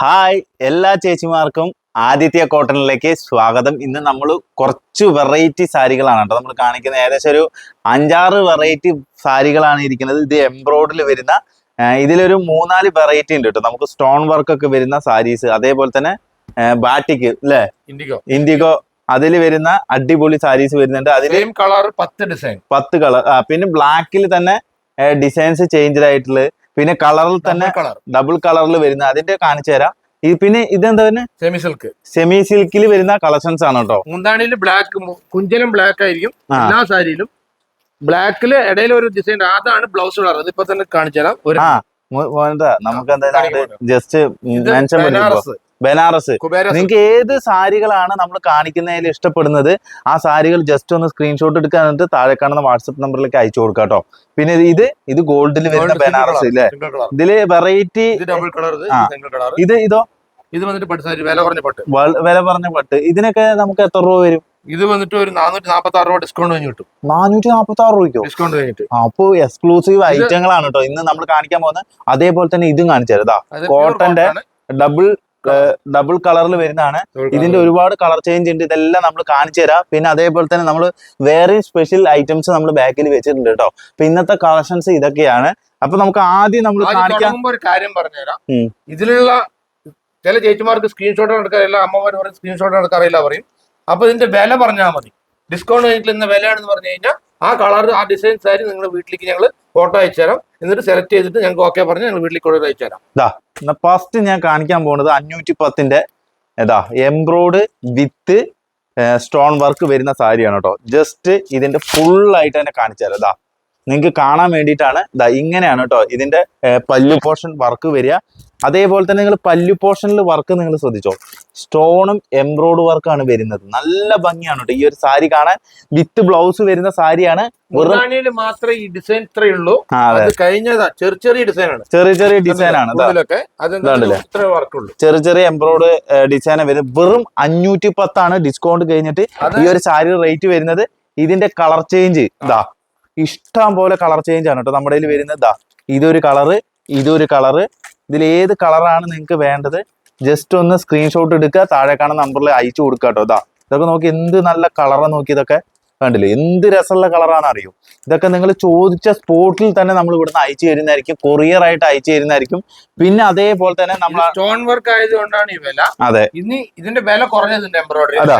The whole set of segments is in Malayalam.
ഹായ് എല്ലാ ചേച്ചിമാർക്കും ആദിത്യ കോട്ടണിലേക്ക് സ്വാഗതം. ഇന്ന് നമ്മൾ കുറച്ച് വെറൈറ്റി സാരികളാണ് കേട്ടോ. നമ്മൾ കാണിക്കുന്ന ഏകദേശം ഒരു അഞ്ചാറ് വെറൈറ്റി സാരികളാണ് ഇരിക്കുന്നത്. ഇത് എംബ്രോയിഡിൽ വരുന്ന ഇതിലൊരു മൂന്നാൽ വെറൈറ്റി ഉണ്ട് കേട്ടോ. നമുക്ക് സ്റ്റോൺ വർക്ക് ഒക്കെ വരുന്ന സാരീസ് അതേപോലെ തന്നെ ബാറ്റിക്ക് അല്ലേ ഇൻഡിഗോ ഇൻഡിഗോ അതിൽ വരുന്ന അടിപൊളി സാരീസ് വരുന്നുണ്ട്. അതിൽ കളർ പത്ത് ഡിസൈൻ പത്ത് കളർ പിന്നെ ബ്ലാക്കിൽ തന്നെ ഡിസൈൻസ് ചേഞ്ച് ആയിട്ടുള്ള പിന്നെ കളറിൽ തന്നെ ഡബിൾ കളറിൽ വരുന്ന അതിന്റെ കാണിച്ചു തരാം. ഈ പിന്നെ ഇതെന്താ പിന്നെ സെമി സിൽക്ക് സെമി സിൽക്കിൽ വരുന്ന കളക്ഷൻസ് ആണ് കേട്ടോ മുന്താണിയിൽ ബ്ലാക്ക് കുഞ്ചലും ബ്ലാക്ക് ആയിരിക്കും. എല്ലാ സാരിയിലും. ബ്ലാക്കിൽ ഇടയിൽ ഒരു ഡിസൈൻ അതാണ് ബ്ലൗസ് കളർ ഇപ്പൊ തന്നെ കാണിച്ചു തരാം. നമുക്ക് എന്തായാലും ജസ്റ്റ് മെൻഷൻ ബനാറസ്. നിങ്ങൾക്ക് ഏത് സാരികളാണ് നമ്മൾ കാണിക്കുന്നതിൽ ഇഷ്ടപ്പെടുന്നത്? ആ സാരികൾ ജസ്റ്റ് ഒന്ന് സ്ക്രീൻഷോട്ട് എടുക്കാൻ എന്നിട്ട് താഴെ കാണുന്ന വാട്സപ്പ് നമ്പറിലേക്ക് അയച്ചു കൊടുക്കാം കേട്ടോ. പിന്നെ ഇത് ഇത് ഗോൾഡിൽ വരുന്ന ബനാറസ് ഇല്ലേ? ഇതിൽ വെറൈറ്റി ഇത് ഇത് ഇത് വന്നിട്ട് വില കുറഞ്ഞ പട്ട്. വില കുറഞ്ഞ പട്ട്. ഇതിനൊക്കെ നമുക്ക് എത്ര രൂപ വരും? ഇത് വന്നിട്ട് ഒരു നാനൂറ്റി നാപ്പത്തി ആറ് രൂപ ഡിസ്കൗണ്ട് കഴിഞ്ഞ് കിട്ടും നാനൂറ്റി നാപ്പത്തി ആറ് രൂപയ്ക്കോ ഡിസ്കൗണ്ട് കഴിഞ്ഞിട്ട് അപ്പൊ എക്സ്ക്ലൂസീവ് ഐറ്റങ്ങളാണ് കേട്ടോ. ഇന്ന് നമ്മൾ കാണിക്കാൻ പോകുന്നത് അതേപോലെ തന്നെ ഇതും കാണിച്ചു തരാം. കോട്ടന്റെ ഡബിൾ ഡബിൾ കളറിൽ വരുന്നതാണ്. ഇതിന്റെ ഒരുപാട് കളർ ചേഞ്ച് ഉണ്ട്. ഇതെല്ലാം നമ്മൾ കാണിച്ചു തരാം. പിന്നെ അതേപോലെ തന്നെ നമ്മൾ വേറെ സ്പെഷ്യൽ ഐറ്റംസ് നമ്മൾ ബാക്കിൽ വെച്ചിട്ടുണ്ട് കേട്ടോ അപ്പൊ ഇന്നത്തെ കളക്ഷൻസ് ഇതൊക്കെയാണ്. അപ്പൊ നമുക്ക് ആദ്യം നമ്മൾ കാണിക്കാൻ കാണിക്കാം. ഒരു കാര്യം പറഞ്ഞുതരാം. ഇതിലുള്ള ചില ചേച്ചിമാർക്ക് സ്ക്രീൻഷോട്ട് എടുക്കാറില്ല അമ്മമാർ പറയും സ്ക്രീൻഷോട്ട് എടുക്കാറില്ല പറയും. അപ്പൊ ഇതിന്റെ വില പറഞ്ഞാൽ മതി. ഡിസ്കൗണ്ട് കഴിഞ്ഞിട്ട് ഇന്ന വിലയാണെന്ന് പറഞ്ഞു കഴിഞ്ഞാൽ ആ കളർ ആ ഡിസൈൻ സാരി നിങ്ങൾ വീട്ടിലേക്ക് ഞങ്ങൾ ഫോട്ടോ അയച്ചു തരാം. എന്നിട്ട് സെലക്ട് ചെയ്തിട്ട് ഞങ്ങൾക്ക് ഓക്കെ പറഞ്ഞ് ഞങ്ങൾ വീട്ടിൽ കൊണ്ടു അയച്ചു തരാം. ഫസ്റ്റ് ഞാൻ കാണിക്കാൻ പോകുന്നത് അഞ്ഞൂറ്റി പത്തിന്റെ ഏതാ എംബ്രോയ്ഡ് വിത്ത് സ്റ്റോൺ വർക്ക് വരുന്ന സാരിയാണ് കേട്ടോ. ജസ്റ്റ് ഇതിന്റെ ഫുൾ ആയിട്ട് തന്നെ കാണിച്ചു തരാം. ഇതാ നിങ്ങൾക്ക് കാണാൻ വേണ്ടിയിട്ടാണ്. ഇതാ ഇങ്ങനെയാണ് കേട്ടോ ഇതിന്റെ പല്ലു പോർഷൻ വർക്ക് വരിക. അതേപോലെ തന്നെ നിങ്ങൾ പല്ലു പോർഷനിൽ വർക്ക് നിങ്ങൾ ശ്രദ്ധിച്ചോ? സ്റ്റോണും എംബ്രോയ്ഡ് വർക്കാണ് വരുന്നത്. നല്ല ഭംഗിയാണ് കേട്ടോ ഈ ഒരു സാരി കാണാൻ വിത്ത് ബ്ലൗസ് വരുന്ന സാരിയാണ് മാത്രമേ ഈ ഡിസൈൻ ഇത്രയേ ഉള്ളൂ. കഴിഞ്ഞതാ. ചെറിയ ചെറിയ ഡിസൈൻ ആണ്. ചെറിയ ചെറിയ ഡിസൈൻ ആണ്. ചെറിയ ചെറിയ എംബ്രോയ്ഡ് ഡിസൈൻ വരും വെറും അഞ്ഞൂറ്റി പത്താണ് ഡിസ്കൗണ്ട് കഴിഞ്ഞിട്ട് ഈ ഒരു സാരി റേറ്റ് വരുന്നത്. ഇതിന്റെ കളർ ചേഞ്ച് ഇതാ ഇഷ്ടം പോലെ കളർ ചേഞ്ച് ആണ് കേട്ടോ നമ്മുടെ കയ്യിൽ വരുന്നത്. ഇതാ ഇതൊരു കളറ് ഇതൊരു കളറ് ഇതിൽ ഏത് കളറാണ് നിങ്ങൾക്ക് വേണ്ടത്? ജസ്റ്റ് ഒന്ന് സ്ക്രീൻഷോട്ട് എടുക്കുക താഴെ കാണുന്ന നമ്പറിൽ അയച്ചു കൊടുക്കുക കേട്ടോ. ഇതാ ഇതൊക്കെ നോക്കി എന്ത് നല്ല കളറാണ് നോക്കി ഇതൊക്കെ കണ്ടില്ലേ? എന്ത് രസമുള്ള കളറാണ് അറിയും ഇതൊക്കെ നിങ്ങൾ ചോദിച്ച സ്പോട്ടിൽ തന്നെ നമ്മൾ ഇവിടുന്ന് അയച്ചു തരുന്നതായിരിക്കും കൊറിയർ ആയിട്ട് അയച്ചു തരുന്നതായിരിക്കും. പിന്നെ അതേപോലെ തന്നെ നമ്മൾ സ്റ്റോൺ വർക്ക് ആയതുകൊണ്ടാണ് ഈ വില. അതെ. ഇനി ഇതിന്റെ വില കുറഞ്ഞതിന്റെ എംബ്രോയിഡറി അതാ.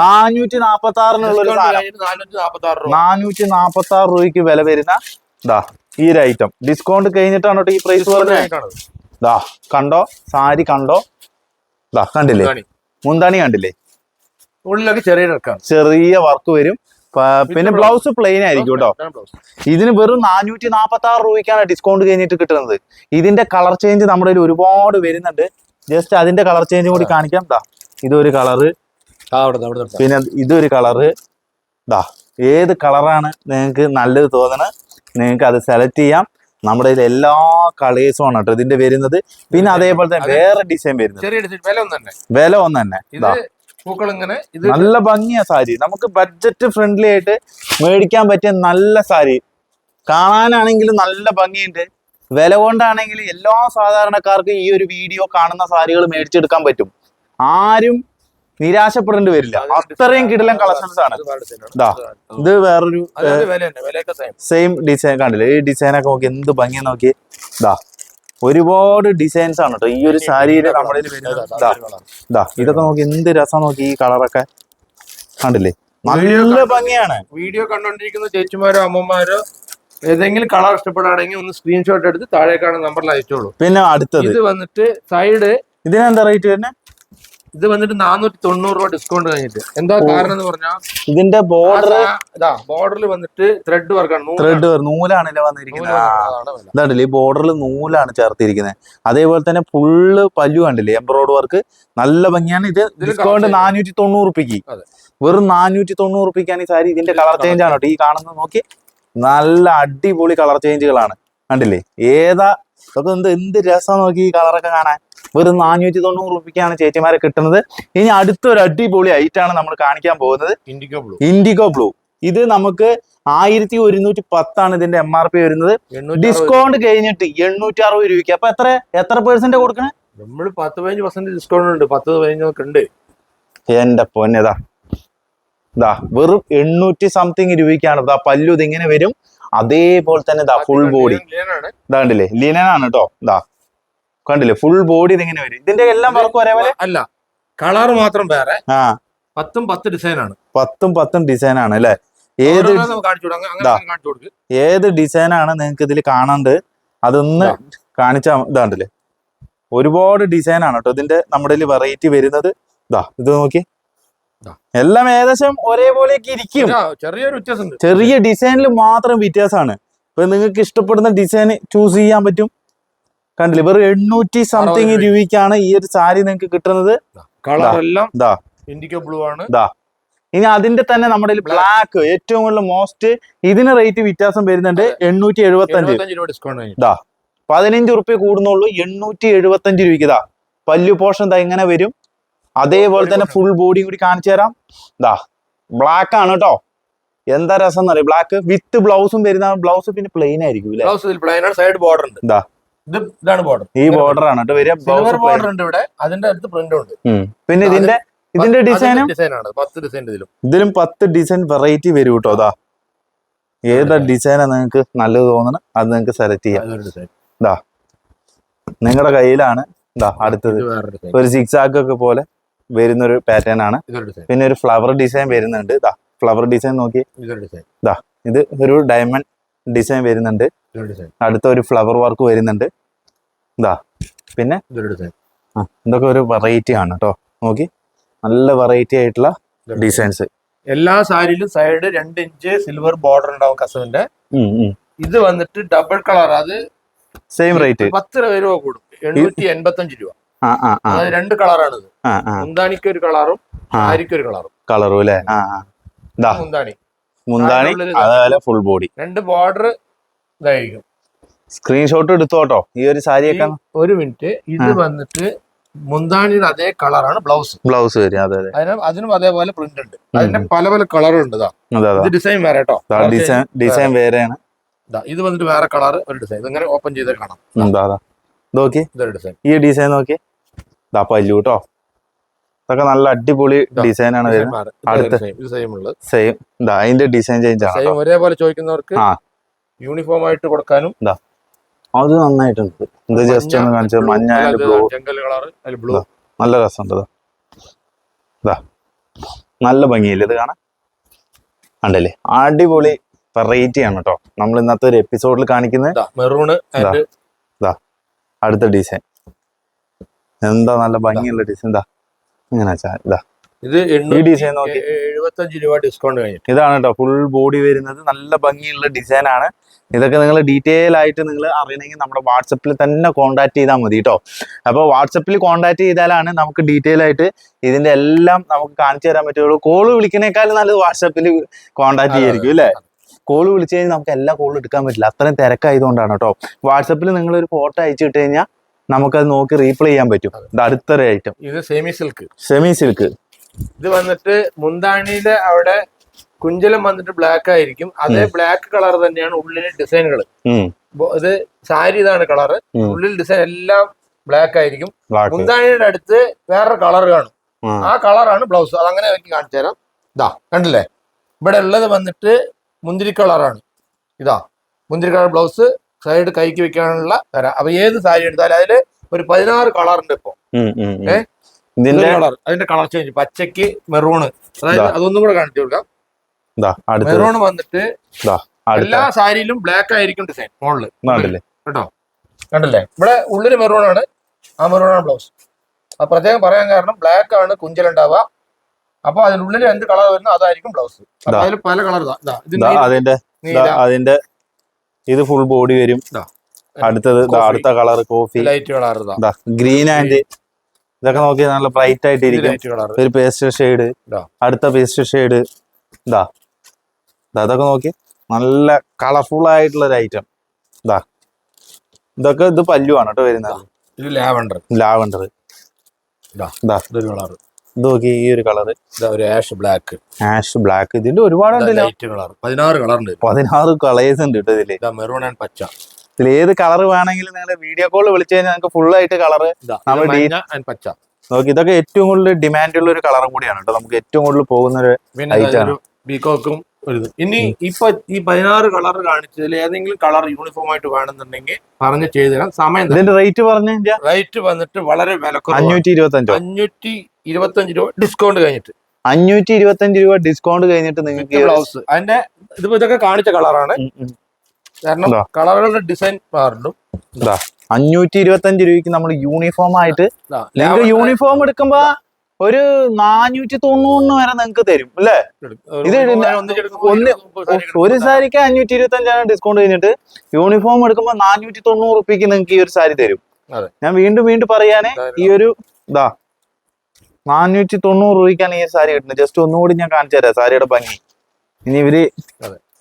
നാനൂറ്റി നാപ്പത്തി ആറിനുള്ള ഒരു നാനൂറ്റി നാപ്പത്തി ആറ് നാനൂറ്റി നാപ്പത്തി ആറ് രൂപയ്ക്ക് വില വരുന്ന ഇതാ ഈ ഒരു ഐറ്റം ഡിസ്കൗണ്ട് കഴിഞ്ഞിട്ടാണ് ഈ പ്രൈസ് പറഞ്ഞത്. ദാ കണ്ടോ? സാരി കണ്ടോ? ദാ കണ്ടില്ലേ? മുന്താണി. കണ്ടില്ലേ? ഉള്ളിലൊക്കെ ചെറിയ ചെറിയ വർക്ക് വരും. പിന്നെ ബ്ലൗസ് പ്ലെയിൻ ആയിരിക്കും കേട്ടോ. ഇതിന് വെറും നാനൂറ്റി നാപ്പത്തി ആറ് രൂപയ്ക്കാണ് ഡിസ്കൗണ്ട് കഴിഞ്ഞിട്ട് കിട്ടുന്നത്. ഇതിന്റെ കളർ ചേഞ്ച് നമ്മുടെ കയ്യിൽ ഒരുപാട് വരുന്നുണ്ട്. ജസ്റ്റ് അതിന്റെ കളർ ചേഞ്ച് കൂടി കാണിക്കാം. ദാ ഇതൊരു കളറ് പിന്നെ ഇതൊരു കളറ് ദാ ഏത് കളറാണ് നിങ്ങൾക്ക് നല്ലത് തോന്നണത് നിങ്ങൾക്ക് അത് സെലക്ട് ചെയ്യാം. നമ്മുടെ എല്ലാ കളേഴ്സും ആണ് കേട്ടോ ഇതിന്റെ വരുന്നത്. പിന്നെ അതേപോലെ തന്നെ വേറെ ഡിസൈൻ വരുന്നത്. വില ഒന്ന് തന്നെ നല്ല ഭംഗിയാ സാരി. നമുക്ക് ബഡ്ജറ്റ് ഫ്രണ്ട്ലി ആയിട്ട് മേടിക്കാൻ പറ്റിയ നല്ല സാരി. കാണാനാണെങ്കിലും നല്ല ഭംഗിയുണ്ട്. വില കൊണ്ടാണെങ്കിൽ എല്ലാ സാധാരണക്കാർക്കും ഈ ഒരു വീഡിയോ കാണുന്ന സാരികൾ മേടിച്ചെടുക്കാൻ പറ്റും. ആരും നിരാശപ്പെടേണ്ടി വരില്ല. അത്രയും കിടിലൻ കളക്ഷൻസ് ആണ്. ഇത് വേറൊരു സെയിം ഡിസൈൻ കണ്ടില്ലേ? ഈ ഡിസൈൻ ഒക്കെ നോക്കി എന്ത് ഭംഗിയാ നോക്കി ഇതാ ഒരുപാട് ഡിസൈൻസ് ആണ് കേട്ടോ. ഈ ഒരു സാരിയിൽ നമ്മുടെ ഇതൊക്കെ നോക്കി എന്ത് രസം നോക്കി ഈ കളറൊക്കെ കണ്ടില്ലേ? നല്ല ഭംഗിയാണ്. വീഡിയോ കണ്ടോണ്ടിരിക്കുന്ന ചേച്ചിമാരോ അമ്മമാരോ ഏതെങ്കിലും കളർ ഇഷ്ടപ്പെടുകയാണെങ്കിൽ ഒന്ന് സ്ക്രീൻഷോട്ട് എടുത്ത് താഴേക്കാണ് നമ്പറിൽ അയച്ചോളൂ. പിന്നെ അടുത്തത്. ഇത് വന്നിട്ട് സൈഡ് ഇതിനെന്താ റേറ്റ് വരുന്നത് ഇത് വന്നിട്ട് നാനൂറ്റി തൊണ്ണൂറ് രൂപ ഡിസ്കൗണ്ട് കഴിഞ്ഞിട്ട്. എന്താ കാരണം എന്ന് പറഞ്ഞാൽ ഇതിന്റെ ബോർഡർ ഇതാ ബോർഡറിൽ വന്നിട്ട് ത്രെഡ് വർക്കാണ് ആണ് ത്രെഡ് നൂലാണല്ലേ നൂലാണ് വന്നിരിക്കുന്നത്. ഈ ബോർഡറിൽ നൂലാണ് ചേർത്തിരിക്കുന്നത് അതേപോലെ തന്നെ ഫുള്ള് പല്ലു കണ്ടില്ലേ എംബ്രോയ്ഡ് വർക്ക് നല്ല ഭംഗിയാണ്. ഇത് ഡിസ്കൗണ്ട്. നാനൂറ്റി തൊണ്ണൂറ് റുപ്യക്ക്. അതെ. വെറും നാനൂറ്റി തൊണ്ണൂറ് റുപ്യക്കാണ് ഈ സാരി ഇതിന്റെ കളർ ചേഞ്ച് ആണ് കേട്ടോ. ഈ കാണുന്നത് നോക്കി നല്ല അടിപൊളി കളർ ചേഞ്ചുകളാണ് കണ്ടില്ലേ? ഏതാ ഇതൊക്കെ എന്ത് എന്ത് രസം നോക്കി ഈ കളറൊക്കെ കാണാൻ. വെറും നാനൂറ്റി തൊണ്ണൂറ് റുപ്യക്കാണ് ചേച്ചിമാരെ കിട്ടുന്നത്. ഇനി അടുത്തൊരു അടിപൊളി ഐറ്റാണ് നമ്മൾ കാണിക്കാൻ പോകുന്നത്. ഇൻഡിഗോ ബ്ലൂ ഇൻഡിഗോ ബ്ലൂ ഇത് നമുക്ക് ആയിരത്തി ഒരുന്നൂറ്റി പത്താണ് ഇതിന്റെ എം ആർ പി വരുന്നത്. ഡിസ്കൗണ്ട് കഴിഞ്ഞിട്ട് എണ്ണൂറ്റി അറുപത് രൂപയ്ക്ക്. അപ്പൊ എത്ര എത്ര പേഴ്സെന്റ് കൊടുക്കണേ? നമ്മൾ പത്ത് പതിനഞ്ച് പെർസെന്റ് ഡിസ്കൗണ്ട് ഉണ്ട്. പത്ത് പതിനഞ്ചൊക്കെ ഉണ്ട്. എന്റെ പൊന്നതാ ഇതാ വെറും എണ്ണൂറ്റി സംതിങ് രൂപയ്ക്കാണ്. ഇതാ പല്ലു ഇതിങ്ങനെ വരും. അതേപോലെ തന്നെ ഇതാ ഫുൾ ബോഡി. ഇതാ കണ്ടില്ലേ? ലിനനാണ് കേട്ടോ ഇതാ കണ്ടില്ലേ? ഫുൾ ബോഡി ഇതിങ്ങനെ വരും. ഇതിന്റെ എല്ലാം വർക്ക് ഒരേപോലെ? അല്ല കളർ മാത്രം വേറെ. ആ. പത്തും പത്ത് ഡിസൈനാണ് ആണ്. പത്തും പത്തും ഡിസൈനാണ് അല്ലെ? ഏത് ഏത് ഡിസൈൻ ആണ് നിങ്ങൾക്ക് ഇതിൽ കാണാണ്ട്? അതൊന്ന്. കാണിച്ചാ ഇതാണ്ടല്ലേ ഒരുപാട് ഡിസൈൻ ആണ് കേട്ടോ ഇതിന്റെ നമ്മുടെ വെറൈറ്റി വരുന്നത്. ഇതാ ഇത് നോക്കി. എല്ലാം ഏകദേശം ഒരേപോലെയൊക്കെ ഇരിക്കും. ചെറിയൊരു വ്യത്യാസം ചെറിയ ഡിസൈനിൽ മാത്രം വ്യത്യാസമാണ്. ഇപ്പൊ നിങ്ങൾക്ക് ഇഷ്ടപ്പെടുന്ന ഡിസൈൻ ചൂസ് ചെയ്യാൻ പറ്റും. കണ്ടില്ലേ? വെറും എണ്ണൂറ്റി സംതിങ് രൂപയ്ക്കാണ് ഈ ഒരു സാരി നിങ്ങൾക്ക് കിട്ടുന്നത്. കളർ എല്ലാം ദാ ഇൻഡിക്കോ ബ്ലൂ ആണ്. ഇനി അതിന്റെ തന്നെ നമ്മുടെ ബ്ലാക്ക് ഏറ്റവും കൂടുതൽ മോസ്റ്റ് ഇതിന് റേറ്റ് വ്യത്യാസം വരുന്നുണ്ട് എണ്ണൂറ്റി എഴുപത്തി അഞ്ച് ഇതാ പതിനഞ്ച് റുപ്യ കൂടുന്നുള്ളൂ എണ്ണൂറ്റി എഴുപത്തി അഞ്ച് രൂപയ്ക്ക്. ഇതാ പല്ലു പോഷൻ ഇതാ ഇങ്ങനെ വരും. അതേപോലെ തന്നെ ഫുൾ ബോഡിയും കൂടി കാണിച്ചു തരാം. ഇതാ ബ്ലാക്ക് ആണ് കേട്ടോ എന്താ രസം എന്നറിയാം ബ്ലാക്ക് വിത്ത് ബ്ലൗസും വരുന്ന ബ്ലൗസ് പിന്നെ പ്ലെയിൻ ആയിരിക്കും സൈഡ് ബോർഡർ ഉണ്ട്. ഇത് ഇതാണ് ബോർഡർ ഈ ബോർഡർ ആണ് കേട്ടോ വരിക സിൽവർ ബോർഡർ ഉണ്ട് ഇവിടെ. അതിന്റെ അടുത്ത് പ്രിന്റ് ഉണ്ട്. പിന്നെ ഇതിന്റെ ഇതിന്റെ ഡിസൈനും ഡിസൈൻ ആണ്. പത്ത് ഡിസൈൻ ഇതിലും. ഇതിലും പത്ത് ഡിസൈൻ വെറൈറ്റി വരും കേട്ടോ അതാ. ഏതാ ഡിസൈനാ നിങ്ങൾക്ക് നല്ലത് തോന്നണം അത് നിങ്ങൾക്ക് സെലക്ട് ചെയ്യാം. ഇതാ നിങ്ങളുടെ കയ്യിലാണ് ഇതാ അടുത്തത് ഒരു സിക്സ് ഒക്കെ പോലെ വരുന്ന ഒരു പാറ്റേൺ ആണ് പിന്നെ ഒരു ഫ്ലവർ ഡിസൈൻ വരുന്നുണ്ട് ഇതാ ഫ്ലവർ ഡിസൈൻ നോക്കി. ഇതാ ഇത് ഒരു ഡയമണ്ട് ഡിസൈൻ വരുന്നുണ്ട്. അടുത്ത ഒരു ഫ്ലവർ വർക്ക് വരുന്നുണ്ട്. ഇതാ. പിന്നെ? ആ, ഇതൊക്കെ ഒരു വെറൈറ്റി ആണ് കേട്ടോ നോക്കി. നല്ല വെറൈറ്റി ആയിട്ടുള്ള ഡിസൈൻസ് എല്ലാ സാരിയിലും സൈഡ് രണ്ട് ഇഞ്ച് സിൽവർ ബോർഡർ ഉണ്ടാവും കസവിന്റെ. ഇത് വന്നിട്ട് ഡബിൾ കളർ അത് സെയിം റേറ്റ് പത്ത് രൂപ കൂടും. എണ്ണൂറ്റി എൺപത്തഞ്ച് രൂപ രണ്ട് കളറാണ് ഇത്. മുന്താണിക്ക് ഒരു കളറും സാരിക്ക് ഒരു കളറും കളറും അല്ലേ മുന്താണി മുന്താണി ഫുൾ ബോഡി രണ്ട് ബോർഡർ ഇതായിരിക്കും. സ്ക്രീൻഷോട്ട് എടുത്തോട്ടോ ഈ ഒരു സാരിയൊക്കെ ഒരു മിനിറ്റ് ഇത് വന്നിട്ട് മുന്താണിയുടെ അതേ കളറാണ് ബ്ലൗസ് ബ്ലൗസ് വരും. അതെ അതെ. അതിന് അതേപോലെ പ്രിന്റ് ഉണ്ട്. അതിന്റെ പല പല കളറുണ്ട് ഇതാ. ഡിസൈൻ വേറെ കേട്ടോ. ഡിസൈൻ ഡിസൈൻ വേറെയാണ്. ഇതാ, വന്നിട്ട് വേറെ കളർ ഒരു ഡിസൈൻ ഇങ്ങനെ ഓപ്പൺ ചെയ്ത് കാണാം. നോക്കി. ഇതൊരു ഡിസൈൻ ഈ ഡിസൈൻ നോക്കി. ഇതാ പല്ലു കേട്ടോ. ഇതൊക്കെ നല്ല അടിപൊളി ഡിസൈൻ ആണ് വരുന്നത്. അടുത്ത. സെയിം ഇതാ അതിന്റെ ഡിസൈൻ ചേഞ്ച് ആണ് ഒരേപോലെ ചോദിക്കുന്നവർക്ക് യൂണിഫോം ആയിട്ട് കൊടുക്കാനും അത് നന്നായിട്ടുണ്ട്. ഇത് ജസ്റ്റ് ഒന്ന് കാണിച്ചത് മഞ്ഞ ബ്ലൂ നല്ല രസമുണ്ട് ഇതാ. നല്ല ഭംഗിയില്ല ഇത് കാണാൻ? ഉണ്ടല്ലേ അടിപൊളി വെറൈറ്റി ആണ് കേട്ടോ നമ്മൾ ഇന്നത്തെ ഒരു എപ്പിസോഡിൽ കാണിക്കുന്നത് മെറൂണ് അടുത്ത ഡിസൈൻ എന്താ നല്ല ഭംഗിയുള്ള ഡിസൈൻ ഇതാ ഇങ്ങനെ ഇതാ. ഇത് ഈ ഡിസൈൻ നോക്കി. എഴുപത്തഞ്ച് രൂപ ഡിസ്കൗണ്ട് കഴിഞ്ഞിട്ട് ഇതാണ് കേട്ടോ ഫുൾ ബോഡി വരുന്നത്. നല്ല ഭംഗിയുള്ള ഡിസൈൻ ആണ്. ഇതൊക്കെ നിങ്ങൾ ഡീറ്റെയിൽ ആയിട്ട് നിങ്ങൾ അറിയണമെങ്കിൽ നമ്മുടെ വാട്സപ്പിൽ തന്നെ കോൺടാക്ട് ചെയ്താൽ മതി കേട്ടോ അപ്പോൾ വാട്സപ്പിൽ കോൺടാക്ട് ചെയ്താലാണ് നമുക്ക് ഡീറ്റെയിൽ ആയിട്ട് ഇതിന്റെ എല്ലാം നമുക്ക് കാണിച്ചു തരാൻ പറ്റുള്ളൂ. കോൾ വിളിക്കുന്നേക്കാളും നല്ലത് വാട്സപ്പിൽ കോൺടാക്ട് ചെയ്യായിരിക്കും അല്ലേ? കോൾ വിളിച്ചു കഴിഞ്ഞാൽ നമുക്ക് എല്ലാ കോളും എടുക്കാൻ പറ്റില്ല. അത്രയും തിരക്കായതുകൊണ്ടാണ് കേട്ടോ വാട്സപ്പിൽ നിങ്ങൾ ഒരു ഫോട്ടോ അയച്ചു വിട്ട് കഴിഞ്ഞാൽ നമുക്കത് നോക്കി റീപ്ലൈ ചെയ്യാൻ പറ്റും. ഇത് അടുത്തൊരു ഐറ്റം ഇത് സെമി സിൽക്ക് സെമി സിൽക്ക് ഇത് വന്നിട്ട് മുന്താണിയുടെ അവിടെ കുഞ്ചലം വന്നിട്ട് ബ്ലാക്ക് ആയിരിക്കും. അതേ ബ്ലാക്ക് കളർ തന്നെയാണ് ഉള്ളിലെ ഡിസൈനുകൾ ഇത് സാരി ഇതാണ് കളർ ഉള്ളിൽ ഡിസൈൻ എല്ലാം ബ്ലാക്ക് ആയിരിക്കും. മുന്താഴിയുടെ മുന്താണിയുടെ അടുത്ത് വേറൊരു കളർ കാണും. ആ. കളറാണ് ബ്ലൗസ് അതങ്ങനെ എനിക്ക് കാണിച്ചു തരാം. ഇതാ കണ്ടില്ലേ? ഇവിടെ ഉള്ളത് വന്നിട്ട് മുന്തിരി കളറാണ് ഇതാ മുന്തിരി കളർ ബ്ലൗസ് സൈഡ് കൈക്ക് വെക്കാനുള്ള തരാം. അപ്പൊ ഏത് സാരി എടുത്താലും അതിൽ ഒരു പതിനാറ് കളറുണ്ട് ഇപ്പൊ. ഏഹ് കളർ അതിന്റെ കളർ ചേഞ്ച് പച്ചക്ക് മെറൂണ് അതായത് അതൊന്നും കൂടെ കാണിച്ചു കൊടുക്കാം. മെറൂൺ വന്നിട്ട് എല്ലാ സാരിയിലും ബ്ലാക്ക് ആയിരിക്കും ഡിസൈൻ മോളിൽ കേട്ടോ? കണ്ടില്ലേ? ഇവിടെ ഉള്ളിൽ മെറൂൺ ആണ് ആ മെറൂൺ ആണ് ബ്ലൗസ് അത് പ്രത്യേകം പറയാൻ കാരണം ബ്ലാക്ക് ആണ് കുഞ്ചലുണ്ടാവുക. അപ്പൊ അതിനുള്ളിൽ എന്ത് കളർ വരുന്നു അതായിരിക്കും ബ്ലൗസ്. അതിൽ പല കളർ അതിന്റെ അതിന്റെ ഇത് ഫുൾ ബോഡി വരും. അടുത്തത്. അടുത്ത colour coffee light colour green and ഇതൊക്കെ നോക്കി നല്ല ബ്രൈറ്റ് ആയിട്ട് ഇരിക്കും ഒരു പേസ്റ്റ് ഷെയ്ഡ് അടുത്ത പേസ്റ്റ് ഷെയ്ഡ് ഇതാ ദാ ഇതൊക്കെ നോക്കി. നല്ല കളർഫുൾ ആയിട്ടുള്ള ഒരു ഐറ്റം ഇതാ ഇതൊക്കെ ഇത് പല്ലുവാണ് കേട്ടോ വരുന്നത്. ഇത് ലാവണ്ടർ. ലാവണ്ടർ. ഇതാ. നോക്കി ഈ ഒരു കളർ ഒരു ആഷ് ബ്ലാക്ക് ആഷ് ബ്ലാക്ക് ഇതിന്റെ ഒരുപാട് പതിനാറ് കളർ ഉണ്ട് പതിനാറ് കളേഴ്സ് ഉണ്ട് കേട്ടോ ഇതിൽ. ഇതാ മെറൂൺ ആൻഡ് പച്ച. ഇതിൽ ഏത് കളർ വേണമെങ്കിലും നിങ്ങൾ വീഡിയോ കോൾ വിളിച്ചു കഴിഞ്ഞാൽ നിങ്ങൾക്ക് ഫുൾ ആയിട്ട് കളർ നമ്മൾ പച്ച. നോക്കി ഇതൊക്കെ ഏറ്റവും കൂടുതൽ ഡിമാൻഡ് ഉള്ള ഒരു കളറും കൂടിയാണ് കേട്ടോ നമുക്ക് ഏറ്റവും കൂടുതൽ പോകുന്ന ഒരു പിന്നെ Light ഇനി ഇപ്പൊ ഈ പതിനാറ് കളർ കാണിച്ചതിൽ ഏതെങ്കിലും കളർ യൂണിഫോം ആയിട്ട് വേണമെന്നുണ്ടെങ്കിൽ പറഞ്ഞ് ചെയ്തു തരാം. സമയം. ഇതിന്റെ റേറ്റ് പറഞ്ഞ റേറ്റ് വന്നിട്ട് വളരെ വിലക്കുറവ് അഞ്ഞൂറ്റി ഇരുപത്തി അഞ്ചോ അഞ്ഞൂറ്റി ഇരുപത്തഞ്ച് രൂപ ഡിസ്കൗണ്ട് കഴിഞ്ഞിട്ട്. അഞ്ഞൂറ്റി ഇരുപത്തഞ്ച് രൂപ ഡിസ്കൗണ്ട് കഴിഞ്ഞിട്ട് നിങ്ങൾക്ക് ബ്ലൗസ് അതിന്റെ ഇതിപ്പോ ഇതൊക്കെ കാണിച്ച കളറാണ്. കാരണം കളറുകളുടെ ഡിസൈൻ മാറുള്ളൂ അഞ്ഞൂറ്റി ഇരുപത്തി അഞ്ച് രൂപയ്ക്ക് നമ്മൾ യൂണിഫോം ആയിട്ട് യൂണിഫോം എടുക്കുമ്പോ ഒരു നാനൂറ്റി തൊണ്ണൂറിന് വരെ നിങ്ങൾക്ക് തരും അല്ലേ. ഇത് ഒന്ന്. ഒരു സാരിക്ക് അഞ്ഞൂറ്റി ഇരുപത്തി അഞ്ചാണ് ഡിസ്കൗണ്ട് കഴിഞ്ഞിട്ട് യൂണിഫോം എടുക്കുമ്പോൾ നാനൂറ്റി തൊണ്ണൂറ് റുപ്യക്ക് നിങ്ങൾക്ക് ഈ ഒരു സാരി തരും. ഞാൻ വീണ്ടും വീണ്ടും പറയാനേ ഈ ഒരു ഇതാ നാനൂറ്റി തൊണ്ണൂറ് രൂപയ്ക്കാണ് ഈ സാരി കിട്ടുന്നത്. ജസ്റ്റ് ഒന്നുകൂടി ഞാൻ കാണിച്ചു തരാം സാരിയുടെ ഭംഗി. ഇനി ഇവർ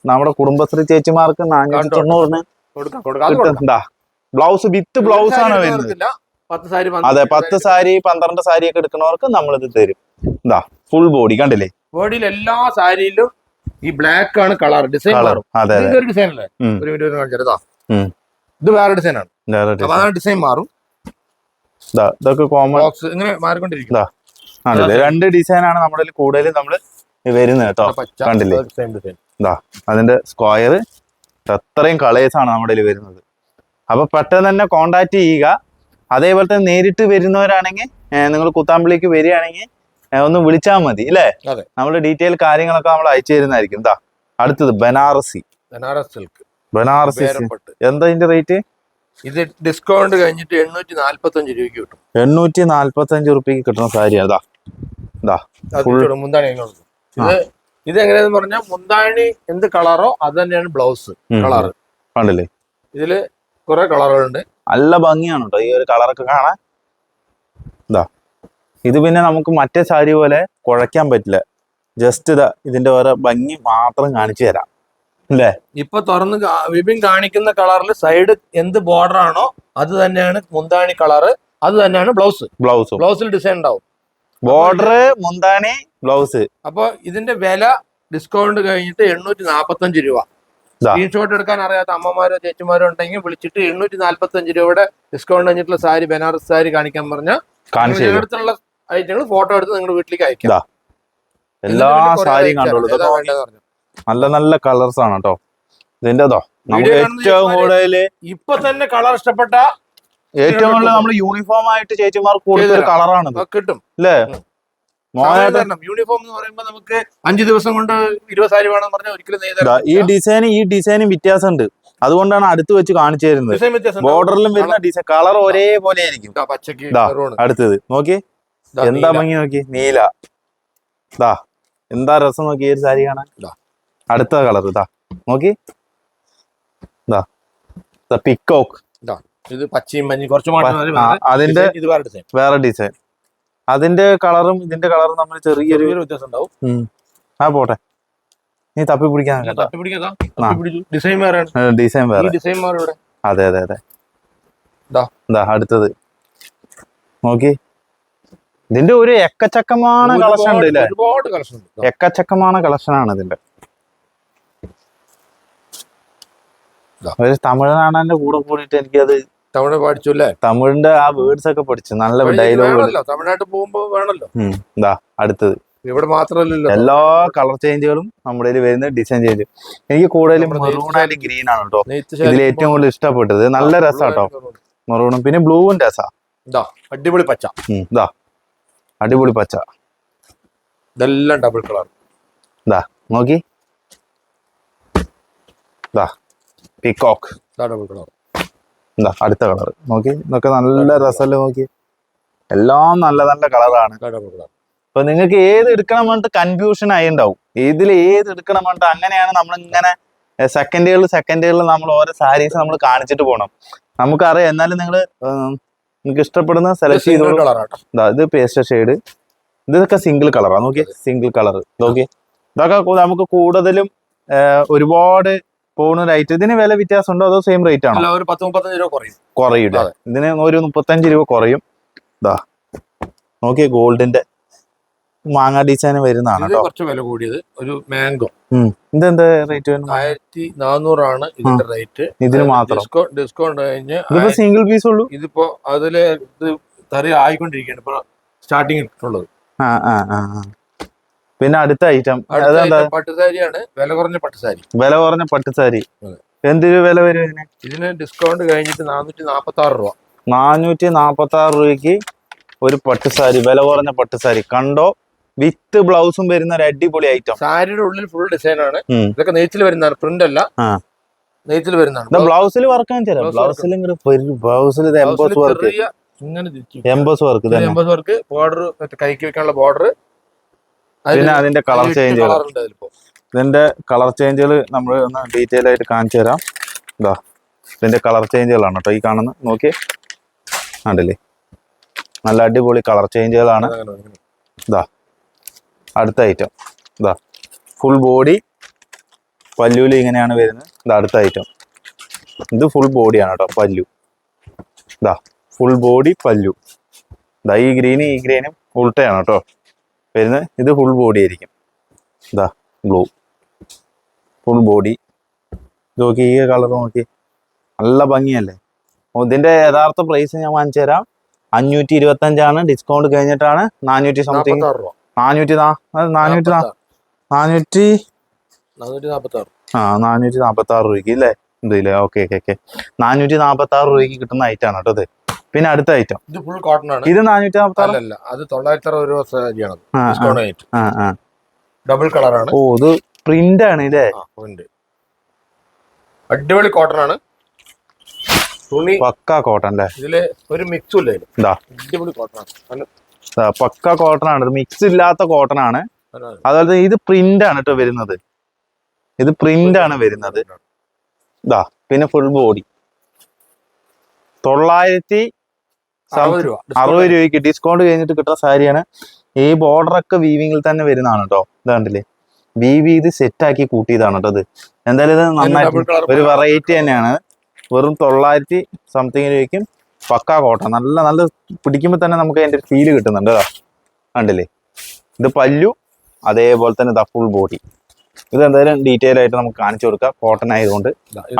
നമ്മുടെ കുടുംബശ്രീ ചേച്ചിമാർക്ക് നാനൂറ്റി. തൊണ്ണൂറിന് ബ്ലൗസ് വിത്ത് ബ്ലൗസ് ആണ് വരുന്നത്. അതെ പത്ത് സാരി പന്ത്രണ്ട് സാരി ഒക്കെ എടുക്കുന്നവർക്ക് നമ്മളിത് തരും. ഇതാ ഫുൾ ബോഡി കണ്ടില്ലേ? ബോഡിയിൽ എല്ലാ സാരിയിലും ഈ ബ്ലാക്ക് ആണ് കളർ ഡിസൈൻ അതെ ഒരു ഡിസൈൻ അല്ലേ? ഒരു ഇതാ. ഇത് വേറെ ഡിസൈൻ ആണ്. അതാണ് ഡിസൈൻ മാറും. ഇതാ, ഇതൊക്കെ കോമൺ ബോക്സ് ഇങ്ങനെ മാറിക്കൊണ്ടിരിക്കും. ഇതാ. രണ്ട് ഡിസൈൻ ആണ് നമ്മുടെ കൂടുതലും നമ്മൾ വരുന്നത് കേട്ടോ. കണ്ടില്ലേ? ഡിസൈൻ അതിന്റെ സ്ക്വയർ അത്രയും കളേഴ്സ് ആണ് നമ്മുടെ വരുന്നത്. അപ്പൊ പെട്ടെന്ന് തന്നെ കോണ്ടാക്ട് ചെയ്യുക. അതേപോലെ തന്നെ നേരിട്ട് വരുന്നവരാണെങ്കിൽ നിങ്ങൾ കുത്താമ്പിളിക്ക് വരികയാണെങ്കിൽ ഒന്ന് വിളിച്ചാൽ മതി അല്ലേ നമ്മൾ ഡീറ്റെയിൽ കാര്യങ്ങളൊക്കെ നമ്മൾ അയച്ചു തരുന്നതായിരിക്കും. എന്താ അടുത്തത് ബനാറസി. ബനാറസ് സിൽക്ക് ബനാറസി എന്താ ഇതിന്റെ റേറ്റ് ഇത് ഡിസ്കൗണ്ട് കഴിഞ്ഞിട്ട് എണ്ണൂറ്റി നാല്പത്തി അഞ്ച് രൂപയ്ക്ക് കിട്ടും. എണ്ണൂറ്റി നാല്പത്തി അഞ്ച് റുപ്യക്ക് കിട്ടുന്ന ഇതാ അത് മുന്താണി ഇത് ഇത് എങ്ങനെയാന്ന് പറഞ്ഞാൽ മുന്താണി എന്ത് കളറോ അത് തന്നെയാണ് ബ്ലൗസ് കളർ കണ്ടില്ലേ? ഇതിൽ കുറെ കളറുകളുണ്ട് നല്ല ഭംഗിയാണ് കേട്ടോ ഈ ഒരു കളറൊക്കെ കാണാൻ. ഇതാ ഇത് പിന്നെ നമുക്ക് മറ്റേ സാരി പോലെ കുഴയ്ക്കാൻ പറ്റില്ല. ജസ്റ്റ് ഇതാ ഇതിന്റെ ഓരോ ഭംഗി മാത്രം കാണിച്ചു തരാം. അല്ലേ? ഇപ്പൊ തുറന്ന് വിപിൻ കാണിക്കുന്ന കളറിൽ സൈഡ് എന്ത് ബോർഡർ ആണോ അത് തന്നെയാണ് മുന്താണി കളറ് അത് തന്നെയാണ് ബ്ലൗസ് ബ്ലൗസ് ബ്ലൗസിൽ ഡിസൈൻ ഉണ്ടാവും. ബോർഡർ മുന്താണി ബ്ലൗസ് അപ്പൊ ഇതിന്റെ വില ഡിസ്കൗണ്ട് കഴിഞ്ഞിട്ട് എണ്ണൂറ്റി നാപ്പത്തഞ്ച് രൂപ. സ്ക്രീൻഷോട്ട് എടുക്കാൻ അറിയാത്ത അമ്മമാരോ ചേച്ചിമാരോ ഉണ്ടെങ്കിൽ വിളിച്ചിട്ട് എണ്ണൂറ്റി നാല്പത്തി അഞ്ച് രൂപയുടെ ഡിസ്കൗണ്ട് കഴിഞ്ഞിട്ടുള്ള സാരി ബനാറസ് സാരി കാണിക്കാൻ പറഞ്ഞാൽ തരും. അടുത്തുള്ള ഐറ്റങ്ങൾ ഫോട്ടോ എടുത്ത് നിങ്ങളുടെ വീട്ടിലേക്ക് അയക്കാം. എല്ലാ സാരിയും കണ്ടോളൂ പറഞ്ഞു. നല്ല നല്ല കളേഴ്സ് ആണ് കേട്ടോ. ഇതിന്റെ ഇതോ നമുക്ക് ഏറ്റവും കൂടുതൽ ഇപ്പൊ തന്നെ കളർ ഇഷ്ടപ്പെട്ട ഏറ്റവും കൂടുതൽ നമ്മൾ യൂണിഫോം ആയിട്ട് ചേച്ചിമാർക്ക് കൊടുത്തൊരു കളറാണ് കിട്ടും. അല്ലേ യൂണിഫോം എന്ന് പറയുമ്പോൾ നമുക്ക് അഞ്ചു ദിവസം കൊണ്ട് ഇരുപത് സാരി വേണമെന്ന് പറഞ്ഞാൽ ഒരിക്കലും ഈ ഡിസൈൻ ഈ ഡിസൈനും വ്യത്യാസമുണ്ട്. അതുകൊണ്ടാണ് അടുത്ത് വെച്ച് കാണിച്ചു തരുന്നത് ബോർഡറിലും വരുന്ന ഡിസൈൻ കളർ ഒരേപോലെ ആയിരിക്കും. അടുത്തത്. നോക്കി. എന്താ. ഭംഗി നോക്കി? നീല. ദാ എന്താ രസം നോക്കി ഈ ഒരു സാരി കാണാൻ. അടുത്ത കളർ. ഇതാ നോക്കി. ദാ പിക്കോക്ക് ഇതാ. ഇത് പച്ചയും മഞ്ഞയും കുറച്ച്. അതിന്റെ ഇത് വേറെ ഡിസൈൻ. അതിന്റെ കളറും ഇതിന്റെ കളറും തമ്മിൽ ചെറിയൊരു വ്യത്യാസം ഉണ്ടാവും. ആ പോട്ടെ. നീ തപ്പി പിടിക്കാൻ ഡിസൈൻ വേറെ ഡിസൈൻ ഡിസൈൻ അതെ അതെ അതെ. അടുത്തത്. നോക്കി. ഇതിന്റെ ഒരു എക്കച്ചക്കമാണ് കളക്ഷൻ ഉണ്ട് എക്കച്ചക്കമാണ് കളക്ഷൻ ആണ് ഇതിന്റെ. ഒരു തമിഴ്നാടന്റെ കൂടെ കൂടിയിട്ട് എനിക്കത് തമിഴ് പഠിച്ചു അല്ലേ തമിഴിന്റെ ആ വേർഡ്സ് ഒക്കെ പഠിച്ചു. നല്ല ഡയലോഗ് തമിഴ്നാട്ടിൽ പോകുമ്പോ വേണല്ലോ എന്താ അടുത്തത്. ഇവിടെ മാത്രമല്ലല്ലോ. എല്ലാ കളർ ചേഞ്ചുകളും നമ്മുടെ വരുന്ന ഡിസൈൻ ചേഞ്ച് എനിക്ക് കൂടുതലും മെറൂൺ ആൻഡ് ഗ്രീൻ ആണ് കേട്ടോ ഇതിൽ ഏറ്റവും കൂടുതൽ ഇഷ്ടപ്പെട്ടത്. നല്ല രസാട്ടോ. മെറൂണും പിന്നെ ബ്ലൂവും രസാ. അടിപൊളി പച്ച. ഇതാ അടിപൊളി പച്ച. ഇതെല്ലാം ഡബിൾ കളർ ഇതാ നോക്കി. ഇതാ പിക്കോക്ക് ഡബിൾ കളർ ഇതാ അടുത്ത കളർ നോക്കി ഇതൊക്കെ നല്ല രസമല്ലേ നോക്കി? എല്ലാം നല്ല നല്ല കളറാണ് അപ്പൊ നിങ്ങൾക്ക് ഏത് എടുക്കണം പറഞ്ഞിട്ട് കൺഫ്യൂഷൻ ആയി ഉണ്ടാവും. ഇതിൽ ഏത് എടുക്കണം പറഞ്ഞിട്ട് അങ്ങനെയാണ് നമ്മൾ ഇങ്ങനെ സെക്കൻഡുകളിൽ സെക്കൻഡുകളിൽ നമ്മൾ ഓരോ സാരീസ് നമ്മൾ കാണിച്ചിട്ട് പോകണം നമുക്കറിയാം എന്നാലും നിങ്ങൾ നിങ്ങൾക്ക് ഇഷ്ടപ്പെടുന്ന സെലക്ട് ചെയ്ത ഇത് പേസ്റ്റ് ഷെയ്ഡ് ഇതൊക്കെ സിംഗിൾ കളറാണ് നോക്കിയേ? സിംഗിൾ കളർ നോക്കിയേ? ഇതൊക്കെ നമുക്ക് കൂടുതലും ഒരുപാട് ഐറ്റം ഇതിന് വില വ്യത്യാസം ഉണ്ടോ അതോ സെയിം റേറ്റ് ആണോ? ഒരു പത്ത് മുപ്പത്തഞ്ച് രൂപ കുറയും. കുറയും. ഇതിന് ഒരു മുപ്പത്തഞ്ച് രൂപ കുറയും. ഇതാ നോക്കിയ ഗോൾഡിന്റെ മാങ്ങ ഡിസൈൻ വരുന്നതാണ് കുറച്ച് വില കൂടിയത് ഒരു മാംഗോ. ഇതെന്താ റേറ്റ് ആയിരത്തി നാനൂറാണ് ഇതിന്റെ റേറ്റ് ഇതിന് മാത്രം? ഡിസ്കൗണ്ട് കഴിഞ്ഞ് ഇതിപ്പോ സിംഗിൾ പീസ് ഉള്ളൂ? ഇതിപ്പോ അതിൽ ഇത് തറി ആയിക്കൊണ്ടിരിക്കുകയാണ്. ഇപ്പൊ സ്റ്റാർട്ടിങ് ഇട്ടുള്ളത്. ആ ആ ആ. പിന്നെ അടുത്ത ഐറ്റം അതെന്താ? പട്ടുസാരിയാണ്. വില കുറഞ്ഞ പട്ടുസാരി. വില കുറഞ്ഞ പട്ടുസാരി. എന്തൊരു വില വരും ഇതിന്? ഇതിന് ഡിസ്കൗണ്ട് കഴിഞ്ഞിട്ട് നാനൂറ്റി നാപ്പത്തി ആറ് രൂപ. നാനൂറ്റി നാപ്പത്തി ആറ് രൂപയ്ക്ക് ഒരു പട്ടുസാരി വില കുറഞ്ഞ പട്ടുസാരി. കണ്ടോ? വിത്ത് ബ്ലൗസും വരുന്ന ഒരു അടിപൊളി ഐറ്റം സാരിയുടെ ഉള്ളിൽ ഫുൾ ഡിസൈൻ ആണ്. ഇതൊക്കെ നെയ്ച്ചിൽ വരുന്നതാണ്. പ്രിന്റ് അല്ല. നെയ്ത്തിൽ വരുന്നതാണ്. ബ്ലൗസിൽ വർക്ക് ബ്ലൗസിൽ ബ്ലൗസിൽ എംബോസ് വർക്ക് ഇങ്ങനെ emboss work emboss work border കൈക്ക് വെക്കാനുള്ള ബോർഡർ പിന്നെ അതിന്റെ കളർ ചേഞ്ച് ഇതിന്റെ കളർ ചേഞ്ചുകൾ നമ്മൾ ഒന്ന് ഡീറ്റെയിൽ ആയിട്ട് കാണിച്ചു തരാം. ഇതാ ഇതിന്റെ കളർ ചേഞ്ചുകളാണ് കേട്ടോ ഈ കാണുന്ന. നോക്കി കണ്ടില്ലേ? നല്ല അടിപൊളി കളർ ചേഞ്ചുകളാണ്. ഇതാ അടുത്ത ഐറ്റം ഇതാ ഫുൾ ബോഡി പല്ലുവിൽ ഇങ്ങനെയാണ് വരുന്നത്. ഇതാ അടുത്ത ഐറ്റം ഇത് ഫുൾ ബോഡിയാണ് കേട്ടോ പല്ലു. ഇതാ ഫുൾ ബോഡി പല്ലു. ഇതാ ഈ ഗ്രീനും ഈ ഗ്രീനും ഉൾട്ടയാണ് കേട്ടോ. വരുന്നത്. ഇത് ഫുൾ ബോഡി ആയിരിക്കും. ഇതാ ബ്ലൂ ഫുൾ ബോഡി നോക്കി ഈ കളർ നോക്കി. നല്ല ഭംഗിയല്ലേ? ഇതിന്റെ ഇതിന്റെ യഥാർത്ഥ പ്രൈസ് ഞാൻ വാങ്ങിച്ചു തരാം. അഞ്ഞൂറ്റി ഇരുപത്തി അഞ്ചാണ് ഡിസ്കൗണ്ട് കഴിഞ്ഞിട്ടാണ് നാനൂറ്റി സംതിങ് നാനൂറ്റി അത് നാനൂറ്റി നാനൂറ്റി ആ നാനൂറ്റി നാപ്പത്തി ആറ് രൂപയ്ക്ക് അല്ലേ ഇതില്ലേ ഓക്കെ ഓക്കെ ഓക്കെ നാനൂറ്റി നാപ്പത്തി ആറ് രൂപയ്ക്ക് കിട്ടുന്ന ഐറ്റാണ് കേട്ടോ ഇത്. പിന്നെ അടുത്ത ഐറ്റം ഇത് ഫുൾ കോട്ടൺ ആണ്. ഇത് നാനൂറ്റി നാൽപ്പത്തി ആറ് അല്ലല്ല അത് തൊള്ളായിരത്തി അറുപത് രൂപ സാരിയാണ് ഡബിൾ കളറാണ് ഓ ഇത് പ്രിന്റ് ആണ് ഇല്ലേ? പ്രിന്റ് അടിപൊളി കോട്ടൺ ആണ്. തുണി. പക്ക കോട്ടൺ അല്ലേ ഇതിൽ ഒരു മിക്സും ഇല്ല അടിപൊളി കോട്ടൺ ആണ്. പക്ക കോട്ടൺ ആണ്. മിക്സ് ഇല്ലാത്ത കോട്ടൺ ആണ്. അതുപോലെ ഇത് പ്രിന്റ് ആണ് കേട്ടോ വരുന്നത്. ഇത് പ്രിന്റ് ആണ് വരുന്നത്. ഇതാ പിന്നെ ഫുൾ ബോഡി തൊള്ളായിരത്തി അറുപത് രൂപ അറുപത് രൂപയ്ക്ക് ഡിസ്കൗണ്ട് കഴിഞ്ഞിട്ട് കിട്ടുന്ന സാരിയാണ് ഈ ബോർഡർ ഒക്കെ വീവിങ്ങിൽ തന്നെ വരുന്നതാണ് കേട്ടോ ഇതാണ്ടില്ലേ വീവ് ഇത് സെറ്റ് ആക്കി കൂട്ടിയതാണ് കേട്ടോ ഇത്. എന്തായാലും ഇത് നന്നായിട്ട് ഒരു വെറൈറ്റി തന്നെയാണ്. വെറും തൊള്ളായിരത്തി സംതിങ് രൂപയ്ക്കും പക്കാ കോട്ട. നല്ല നല്ല പിടിക്കുമ്പോൾ തന്നെ നമുക്ക് അതിന്റെ ഫീൽ കിട്ടുന്നുണ്ട് കേട്ടോ കണ്ടില്ലേ? ഇത് പല്ലു അതേപോലെ തന്നെ ഇതാ ഫുൾ ബോഡി ഇത് എന്തായാലും ഡീറ്റെയിൽ ആയിട്ട് നമുക്ക് കാണിച്ചു കൊടുക്കാം. കോട്ടൺ ആയതുകൊണ്ട്.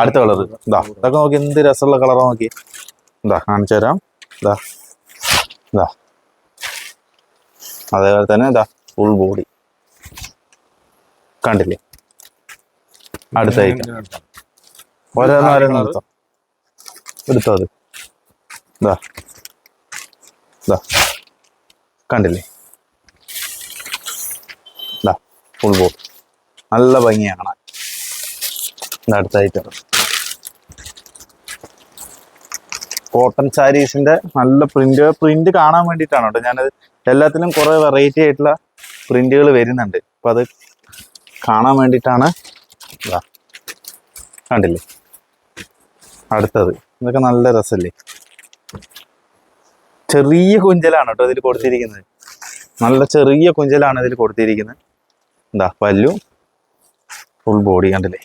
അടുത്ത കളർ ഇതാ ഇതൊക്കെ നോക്കി എന്ത് രസമുള്ള കളറാ നോക്കി. ഇതാ കാണിച്ചു തരാം. ഇതാ ഇതാ അതേപോലെ തന്നെ ഇതാ ഫുൾ ബോഡി കണ്ടില്ലേ? അടുത്ത ഐറ്റം ഓരോന്ന് ഓരോന്ന് എടുത്തോ. എടുത്തോ അത്. ഇതാ ഇതാ കണ്ടില്ലേ? ഇതാ ഫുൾ ബോഡി നല്ല ഭംഗിയാണ്. അടുത്ത ഐറ്റം കോട്ടൺ സാരീസിന്റെ നല്ല പ്രിന്റ് പ്രിന്റ് കാണാൻ വേണ്ടിയിട്ടാണ് കേട്ടോ. ഞാനത് എല്ലാത്തിലും കുറെ വെറൈറ്റി ആയിട്ടുള്ള പ്രിന്റുകൾ വരുന്നുണ്ട്. അപ്പൊ അത് കാണാൻ വേണ്ടിയിട്ടാണ് കണ്ടില്ലേ? അടുത്തത്. ഇതൊക്കെ നല്ല രസല്ലേ? ചെറിയ കുഞ്ചലാണ് കേട്ടോ ഇതിൽ കൊടുത്തിരിക്കുന്നത്. നല്ല ചെറിയ കുഞ്ചലാണ് ഇതിൽ കൊടുത്തിരിക്കുന്നത്. എന്താ പല്ലു ഫുൾ ബോഡി കണ്ടില്ലേ?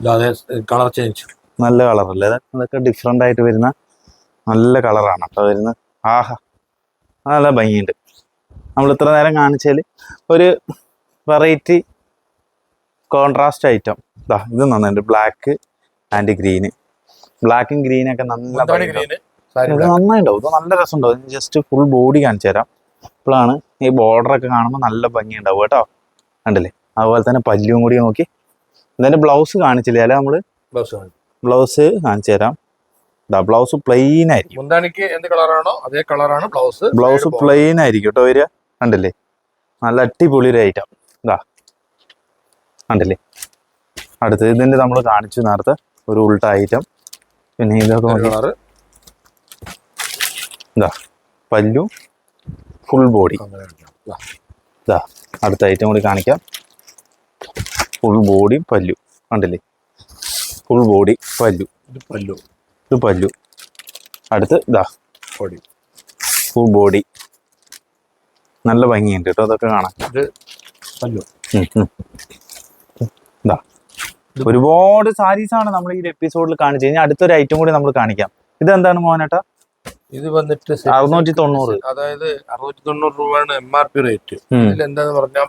ഇതാ കളർ ചേഞ്ച് നല്ല കളറല്ലേ അതൊക്കെ ഡിഫറെന്റ് ആയിട്ട് വരുന്ന നല്ല കളറാണ് അപ്പോൾ വരുന്ന ആഹാ നല്ല ഭംഗിയുണ്ട്. നമ്മൾ ഇത്ര നേരം കാണിച്ചാൽ ഒരു വെറൈറ്റി കോൺട്രാസ്റ്റ് ഐറ്റം ഇതാ ഇത് നന്നുണ്ട് ബ്ലാക്ക് ആൻഡ് ഗ്രീന് ബ്ലാക്കും ഗ്രീനൊക്കെ നല്ല നന്നായിട്ടുണ്ടാവും ഇത് നല്ല രസമുണ്ടാവും. ജസ്റ്റ് ഫുൾ ബോഡി കാണിച്ചു തരാം. ഇപ്പോഴാണ് ഈ ബോർഡർ ഒക്കെ കാണുമ്പോൾ നല്ല ഭംഗി ഉണ്ടാവും കേട്ടോ. കണ്ടില്ലേ? അതുപോലെ തന്നെ പല്ലും കൂടി നോക്കി ഇതിന്റെ ബ്ലൗസ് കാണിച്ചില്ലേ? അല്ലെ നമ്മൾ ബ്ലൗസ് ബ്ലൗസ് കാണിച്ചു തരാം. ബ്ലൗസ് പ്ലെയിൻ ആയിരിക്കും. മുന്താണിക്ക് എന്ത് കളറാണോ അതേ കളറാണ് ബ്ലൗസ് ബ്ലൗസ് പ്ലെയിൻ ആയിരിക്കും കേട്ടോ വരിക. കണ്ടില്ലേ? നല്ല അടിപൊളി ഒരു ഐറ്റം ഇതാ കണ്ടില്ലേ? അടുത്ത് ഇതിന്റെ നമ്മൾ കാണിച്ചു നേരത്തെ ഒരു ഉൾട്ട ഐറ്റം പിന്നെ ഇതൊക്കെ കളറ് ഇതാ പല്ലു ഫുൾ ബോഡി ഇതാ അടുത്ത ഐറ്റം കൂടി കാണിക്കാം. ഫുൾ ബോഡി പല്ലു. കണ്ടില്ലേ? ഫുൾ ബോഡി പല്ലു. ഇത് പല്ലു. ഇത് പല്ലു. അടുത്ത് ഇതാ. ബോഡി ഫുൾ ബോഡി നല്ല ഭംഗിയുണ്ട് കേട്ടോ അതൊക്കെ കാണാൻ. ഇത് പല്ലു. ഇതാ. ഒരുപാട് സാരീസ് ആണ് നമ്മൾ ഈ എപ്പിസോഡിൽ കാണിച്ചു കഴിഞ്ഞാൽ അടുത്തൊരു ഐറ്റം കൂടി നമ്മൾ കാണിക്കാം. ഇത് എന്താണ് മോഹനേട്ടാ ഇത് വന്നിട്ട് അറുന്നൂറ്റി തൊണ്ണൂറ്. അതായത് അറുന്നൂറ്റി തൊണ്ണൂറ് രൂപയാണ് എം ആർ പി റേറ്റ്. ഇതിൽ എന്താന്ന് പറഞ്ഞാൽ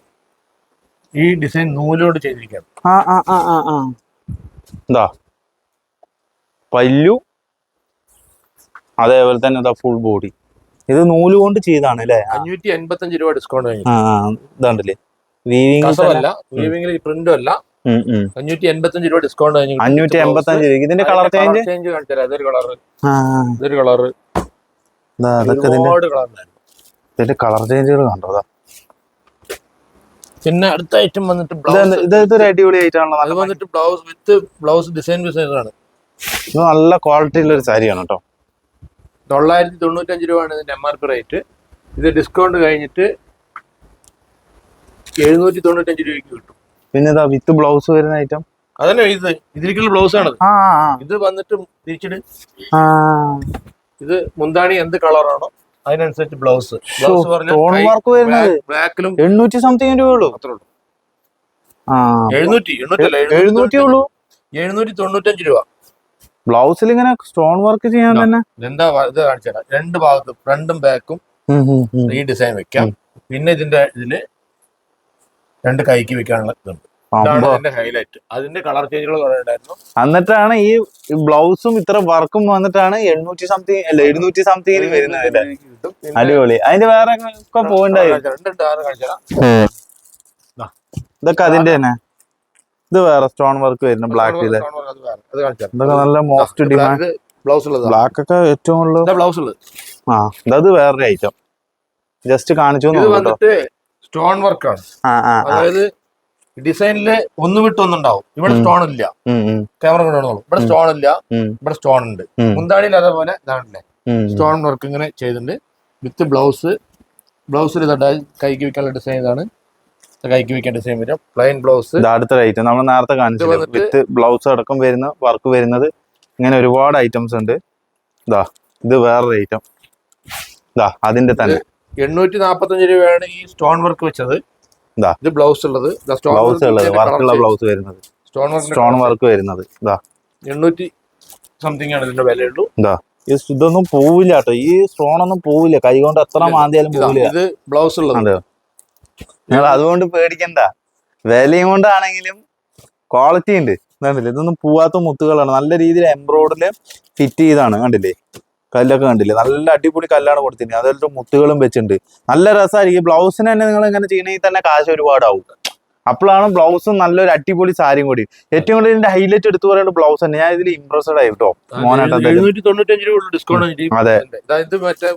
ഈ ഡിസൈൻ നൂലോട് ചെയ്തിരിക്കുകയാണ് ആ ആ ആ ആ ആ. എന്താ പല്ലു. അതേപോലെ തന്നെ ഇതാ ഫുൾ ബോഡി ഇത് നൂൽ കൊണ്ട് ചെയ്താണ് അല്ലേ? അഞ്ഞൂറ്റി എൺപത്തഞ്ച് രൂപ ഡിസ്കൗണ്ട് ആ ഇതാണ്ടല്ലേ? വീവിംഗ് കസവല്ല. വീവിംഗിൽ പ്രിന്റും അല്ല. അഞ്ഞൂറ്റി എൺപത്തഞ്ച് രൂപ ഡിസ്കൗണ്ട് കഴിഞ്ഞു അഞ്ഞൂറ്റി എൺപത്തഞ്ച് രൂപ ഇതിന്റെ കളർ ചേഞ്ച് ചേഞ്ച് കാണിച്ചാൽ അതൊരു ഇതൊരു ഇതിന്റെ ഒരുപാട് കളർ ഇതിന്റെ കളർ ചേഞ്ചുകൾ കണ്ടോ? അതാ പിന്നെ അടുത്ത ഐറ്റം വന്നിട്ട് ബ്ലൗസ് ഇതൊരു അടിപൊളി ആയിട്ടാണല്ലോ അത് വന്നിട്ട് ബ്ലൗസ് വിത്ത് ബ്ലൗസ് ഡിസൈൻ ആണ്. ഇത് നല്ല ക്വാളിറ്റി ഉള്ള ഒരു സാരിയാണ് കേട്ടോ തൊള്ളായിരത്തി തൊണ്ണൂറ്റഞ്ച് രൂപയാണ് ഇതിന്റെ എം ആർ പി റേറ്റ് ഇത് ഡിസ്കൗണ്ട് കഴിഞ്ഞിട്ട് എഴുന്നൂറ്റി തൊണ്ണൂറ്റഞ്ച് രൂപയ്ക്ക് കിട്ടും. പിന്നെ ഇതാ വിത്ത് ബ്ലൗസ് വരുന്ന ഐറ്റം അതന്നെ ഇത്? ഇതിലേക്കുള്ള ബ്ലൗസ് ആണ് ഇത് വന്നിട്ട് തിരിച്ചിട്ട് ഇത് മുന്താണി എന്ത് കളറാണോ അതിനനുസരിച്ച് ബ്ലൗസ്. ബ്ലൗസ്. ബ്ലാക്കിലും എണ്ണൂറ്റി സംതിങ് അത്രേ ഉള്ളൂ. എഴുന്നൂറ്റി എഴുന്നൂറ്റി ഉള്ളൂ. എഴുന്നൂറ്റി തൊണ്ണൂറ്റഞ്ച് രൂപ. ബ്ലൗസിൽ ഇങ്ങനെ സ്റ്റോൺ വർക്ക് ചെയ്യാൻ തന്നെ? എന്താ ഇത് കാണിച്ചുതരാം രണ്ട് ഭാഗത്തും ഫ്രണ്ടും ബാക്കും. ഈ ഡിസൈൻ വെക്കാം. പിന്നെ ഇതിന്റെ ഇതിൽ രണ്ട് കൈക്ക് വെക്കാനുള്ള ഇതുണ്ട്. ഹൈലൈറ്റ് അതിന്റെ കളർ ചേഞ്ചുകൾ എന്നിട്ടാണ് ഈ ബ്ലൗസും ഇത്ര വർക്കും വന്നിട്ടാണ് എണ്ണൂറ്റി സംതിങ് അല്ല എഴുന്നൂറ്റി സംതിങ് വരുന്നത് കിട്ടും. അടിപൊളി. അതിന്റെ വേറെ ഒക്കെ രണ്ട് ഉണ്ട്, ആറ് കാണിച്ചുതരാം. ഇതൊക്കെ അതിന്റെ തന്നെ? ഇത് വേറെ സ്റ്റോൺ വർക്ക് വരുന്ന ബ്ലാക്കിൽ കാണിച്ചുതരാം. ഇതൊക്കെ നല്ല മോസ്റ്റ് ഡിമാൻഡ് ബ്ലൗസ് ഉള്ളത് ബ്ലാക്ക് ഒക്കെ ഏറ്റവും കൂടുതൽ ഇതാ ബ്ലൗസ് ഉള്ളത് ആ ഇത് വേറൊരു ഐറ്റം ജസ്റ്റ് കാണിച്ചു സ്റ്റോൺ വർക്കാണ്. അതായത് ഡിസൈനിൽ ഒന്ന് വിട്ട് ഒന്നുണ്ടാവും. ഇവിടെ സ്റ്റോൺ ഇല്ല. ക്യാമറ കൊണ്ടുവന്നോളൂ ഇവിടെ സ്റ്റോൺ ഇല്ല. ഇവിടെ സ്റ്റോൺ ഉണ്ട്. മുന്താടിയിൽ മുന്താണിയിൽ അതേപോലെ ഇതാണല്ലേ. സ്റ്റോൺ വർക്ക് ഇങ്ങനെ ചെയ്തിട്ടുണ്ട്. വിത്ത് ബ്ലൗസ് ബ്ലൗസിൽ ഇതാ കൈക്ക് വെക്കാനുള്ള ഡിസൈൻ ഇതാണ്. ഇത് കൈക്ക് വെക്കാൻ ഡിസൈൻ വരും. പ്ലെയിൻ ബ്ലൗസ് അടുത്ത ഐറ്റം നമ്മൾ നേരത്തെ കാണിച്ചത് വിത്ത് ബ്ലൗസ് അടക്കം വരുന്ന വർക്ക് വരുന്നത് ഇങ്ങനെ ഒരുപാട് ഐറ്റംസ് ഉണ്ട്. ഇതാ ഇത് വേറൊരു ഐറ്റം ഇതാ അതിന്റെ തന്നെ. എണ്ണൂറ്റി നാപ്പത്തഞ്ച് രൂപയാണ് ഈ സ്റ്റോൺ വർക്ക് വെച്ചത്. ഇതാ. ഇത് ബ്ലൗസ് ഉള്ളത്. സ്റ്റോൺ ബ്ലൗസ് ഉള്ളത്. വർക്കുള്ള ബ്ലൗസ് വരുന്നത്. സ്റ്റോൺ സ്റ്റോൺ വർക്ക് വർക്ക് വരുന്നത്. എണ്ണൂറ്റി സംതിങ് ആണ് ഇതിന്റെ വിലയുള്ളൂ. ഇതാ ഈ ഇതൊന്നും പോവില്ല കേട്ടോ. ഈ സ്റ്റോൺ ഒന്നും പോവില്ല. കൈ കൊണ്ട് എത്ര. മാന്തിയാലും പോവില്ല. ഇത് ബ്ലൗസ് ഉള്ളത്. നിങ്ങൾ അതുകൊണ്ട് പേടിക്കണ്ട. വിലയും കൊണ്ടാണെങ്കിലും ക്വാളിറ്റി ഉണ്ട്. കണ്ടില്ലേ? ഇതൊന്നും പോവാത്ത മുത്തുകളാണ്. നല്ല രീതിയിൽ എംബ്രോയിഡറിൽ ഫിറ്റ് ചെയ്താണ്. കണ്ടില്ലേ? കല്ലൊക്കെ കണ്ടില്ലേ? നല്ല അടിപൊളി കല്ലാണ് കൊടുത്തിട്ടുണ്ട്. അതിലൊരു മുത്തുകളും വെച്ചിട്ടുണ്ട്. നല്ല രസമായിരിക്കും ബ്ലൗസിന് തന്നെ നിങ്ങൾ ഇങ്ങനെ ചെയ്യണമെങ്കിൽ തന്നെ കാശ് ഒരുപാടാവും. അപ്പോഴാണ് ബ്ലൗസും നല്ലൊരു അടിപൊളി സാരിയും കൂടി. ഏറ്റവും കൂടുതൽ ഇതിന്റെ ഹൈലൈറ്റ് എടുത്തു പറയുന്നത് ബ്ലൗസ് തന്നെ. ഞാൻ ഇതിൽ ഇംപ്രസ്ഡ് ആയി കേട്ടോ. മോനായിട്ട് അതെ. ഇത് മറ്റേ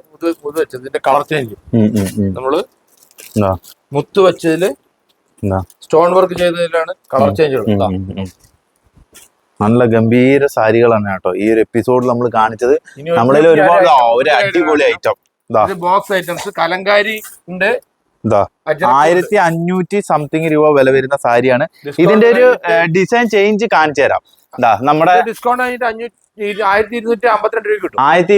ഇതിന്റെ കളർ ചേഞ്ച്. നമ്മൾ മുത്ത് വെച്ചതിൽ. സ്റ്റോൺ വർക്ക് ചെയ്തതിലാണ് കളർ ചേഞ്ച്. നല്ല ഗംഭീര സാരികളാണ് കേട്ടോ. ഈ ഒരു എപ്പിസോഡിൽ നമ്മൾ കാണിച്ചത് നമ്മളിൽ ഒരുപാട് ഒരു അടിപൊളി ഐറ്റം ബോക്സ് ഐറ്റംസ് കലങ്കാരി ഉണ്ട്. ഇതാ ആയിരത്തി അഞ്ഞൂറ്റി സംതിങ് രൂപ വില വരുന്ന സാരിയാണ്. ഇതിന്റെ ഒരു ഡിസൈൻ ചേഞ്ച് കാണിച്ചു തരാം. എന്താ നമ്മുടെ ഡിസ്കൗണ്ട് കഴിഞ്ഞിട്ട് ആയിരത്തി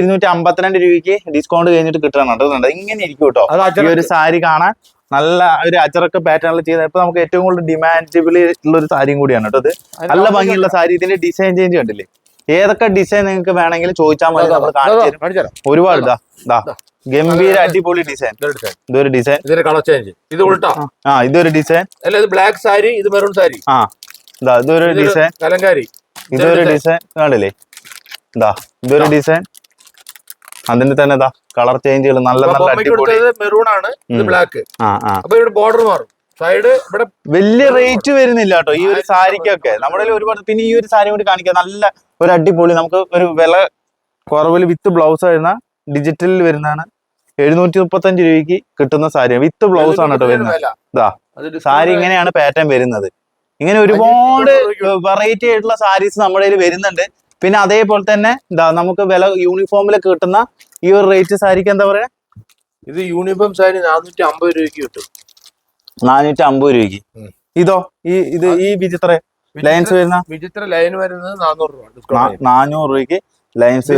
ഇരുന്നൂറ്റി അമ്പത്തിരണ്ട് രൂപയ്ക്ക് ഡിസ്കൗണ്ട് കഴിഞ്ഞിട്ട് കിട്ടണം കേട്ടോ. ഇങ്ങനെ ഇരിക്കും കേട്ടോ. ഈ ഒരു സാരി കാണാൻ നല്ല ഒരു അച്ചറക്ക പാറ്റേണിൽ ചെയ്ത ഇപ്പൊ നമുക്ക് ഏറ്റവും കൂടുതൽ ഡിമാൻഡബിൾ ഉള്ള ഒരു സാരിയും കൂടിയാണ് കേട്ടോ ഇത്. നല്ല ഭംഗിയുള്ള സാരി. ഇതിന്റെ ഡിസൈൻ ചേഞ്ച് കണ്ടില്ലേ? ഏതൊക്കെ ഡിസൈൻ നിങ്ങൾക്ക് വേണമെങ്കിലും ചോദിച്ചാൽ മതി. നമ്മൾ കാണിച്ചു തരും. ഒരുപാട് ഇതാ. ഇതാ. ഗംഭീര അടിപൊളി ഡിസൈൻ ഇതൊരു ഡിസൈൻ ഇതിന്റെ കളർ ചേഞ്ച് ഇത് ഉൾട്ടാ? ആ ഇതൊരു ഡിസൈൻ അല്ല ഇത് ബ്ലാക്ക് സാരി ഇത് മെറൂൺ സാരി ആ ഇതാ ഇതൊരു ഡിസൈൻ കലങ്കാരി ഇതൊരു ഡിസൈൻ കാണില്ലേ ഇതാ ഇതൊരു ഇതാ. ഡിസൈൻ അതിന്റെ തന്നെ ഇതാ കളർ ചേഞ്ചുകൾ നല്ല നല്ല അടിപൊളി. മെറൂൺ ആണ് ഇത് ബ്ലാക്ക് ആ ആ. അപ്പൊ ഇവിടെ ബോർഡർ മാറും. സൈഡ് ഇവിടെ വലിയ റേറ്റ് വരുന്നില്ല കേട്ടോ ഈ ഒരു സാരിക്കൊക്കെ. നമ്മുടെ ഒരുപാട് പിന്നെ ഈ ഒരു സാരി കൂടി കാണിക്കാം. നല്ല ഒരു അടിപൊളി നമുക്ക് ഒരു വില കുറവിൽ വിത്ത് ബ്ലൗസ് വരുന്ന ഡിജിറ്റലിൽ വരുന്നതാണ് എഴുന്നൂറ്റി മുപ്പത്തഞ്ച് രൂപയ്ക്ക് കിട്ടുന്ന സാരി വിത്ത് ബ്ലൗസ് ആണ് കേട്ടോ വരുന്നത്. സാരി ഇങ്ങനെയാണ് പാറ്റേൺ വരുന്നത്. ഇങ്ങനെ ഒരുപാട് വെറൈറ്റി ആയിട്ടുള്ള സാരീസ് നമ്മുടെ കയ്യിൽ വരുന്നുണ്ട്. പിന്നെ അതേപോലെ തന്നെ എന്താ നമുക്ക് വില യൂണിഫോമിൽ കിട്ടുന്ന ഈ ഒരു റേറ്റ് സാരിക്ക് എന്താ പറയാ? ഇത് യൂണിഫോം സാരി നാനൂറ്റി അമ്പത് രൂപയ്ക്ക് കിട്ടും. നാനൂറ്റി അമ്പത് രൂപയ്ക്ക്. ഇതോ? ഈ ഇത് ഈ വിചിത്ര ലൈൻസ് വരുന്ന വിചിത്ര ലൈൻ വരുന്നത് നാനൂറ് രൂപ. നാനൂറ് രൂപയ്ക്ക് ലൈൻസ്